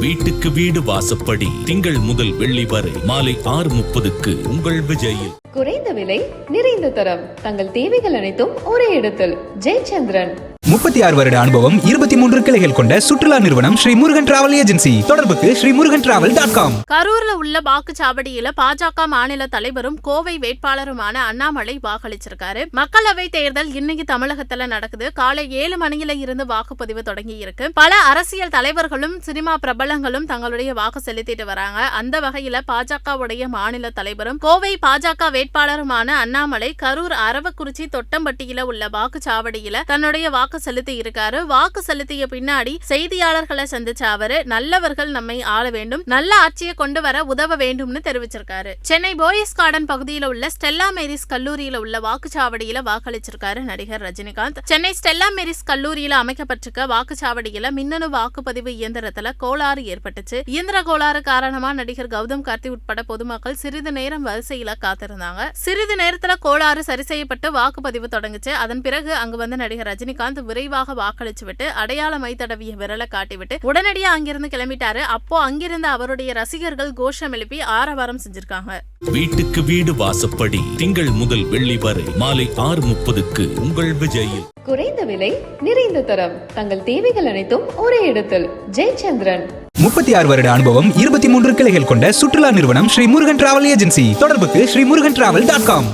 வீட்டுக்கு வீடு வாசப்படி. திங்கள் முதல் வெள்ளி வரை மாலை ஆறு முப்பதுக்கு உங்கள் விஜயில். குறைந்த விலை நிறைந்த தரம். தங்கள் தேவைகள் அனைத்தும் ஒரே இடத்தில். ஜெயச்சந்திரன். முப்பத்தி ஆறு வருட அனுபவம் இருபத்தி மூன்று கிளைகள் கொண்ட சுற்றுலா நிறுவனம் ஸ்ரீ முருகன் டிராவல் ஏஜென்சி தொடர்புக்கு Sri Murugan travel dot com கரூர்ல உள்ள வாக்குச்சாவடியில பாஜக மாநில தலைவரும் கோவை வேட்பாளருமான அண்ணாமலை வாக்களிச்சிருக்காரு. மக்களவை தேர்தல் இன்னைக்கு தமிழகத்துல நடக்குது. காலை ஏழு மணியில இருந்து வாக்குப்பதிவு தொடங்கி இருக்கு பல அரசியல் தலைவர்களும் சினிமா பிரபலங்களும் தங்களுடைய வாக்கு செலுத்திட்டு வராங்க. அந்த வகையில பாஜகவுடைய மாநில தலைவரும் கோவை பாஜக வேட்பாளருமான அண்ணாமலை கரூர் அரவக்குறிச்சி தொட்டம்பட்டியில உள்ள வாக்குச்சாவடியில தன்னுடைய வாக்கு செலுத்தி இருக்காரு. வாக்கு செலுத்திய பின்னாடி செய்தியாளர்களை சந்திச்ச அவரு நல்லவர்கள் நம்மை ஆள வேண்டும் நல்ல ஆட்சியை கொண்டு வர உதவ வேண்டும்னு தெரிவிச்சிருக்காரு. சென்னை போயஸ் கார்டன் பகுதியில் உள்ள ஸ்டெல்லா மேரிஸ் கல்லூரியில உள்ள வாக்குச்சாவடியில வாக்களிச்சிருக்காரு நடிகர் ரஜினிகாந்த். சென்னை ஸ்டெல்லா மேரிஸ் கல்லூரியில அமைக்கப்பட்டிருக்க வாக்குச்சாவடியில மின்னணு வாக்குப்பதிவு இயந்திரத்துல கோளாறு ஏற்பட்டுச்சு. இயந்திர கோளாறு காரணமா நடிகர் கௌதம் கார்த்தி உட்பட பொதுமக்கள் சிறிது நேரம் வரிசையில காத்திருந்தாங்க. சிறிது நேரத்துல கோளாறு சரி செய்யப்பட்டு வாக்குப்பதிவு தொடங்குச்சு. அதன் பிறகு அங்கு வந்த நடிகர் ரஜினிகாந்த் விரைவாக வாக்களிச்சு விட்டு அடையாள மை தடவிய விரலை காட்டிவிட்டு உடனடியா அங்கிருந்து கிளம்பிட்டாரு. அப்போ அங்கிருந்த அவருடைய ரசிகர்கள் கோஷம் எழுப்பி ஆரவாரம் செஞ்சிருக்காங்க. வீட்டுக்கு வீடு வாசப்படி திங்கள் முதல் வெள்ளி வரை மாலை ஆறு முப்பதுக்கு உங்கள் விஜயில். குறைந்த விலை நிறைந்த தரம். தங்கள் தேவைகள் அனைத்தும் ஒரே இடத்தில். ஜெயச்சந்திரன். முப்பத்தி ஆறு வருட அனுபவம் இருபத்தி மூன்று கிளைகள் கொண்ட சுற்றுலா நிறுவனம் ஸ்ரீ முருகன் டிராவல் ஏஜென்சி. தொடர்புக்கு Sri Murugan travel dot com.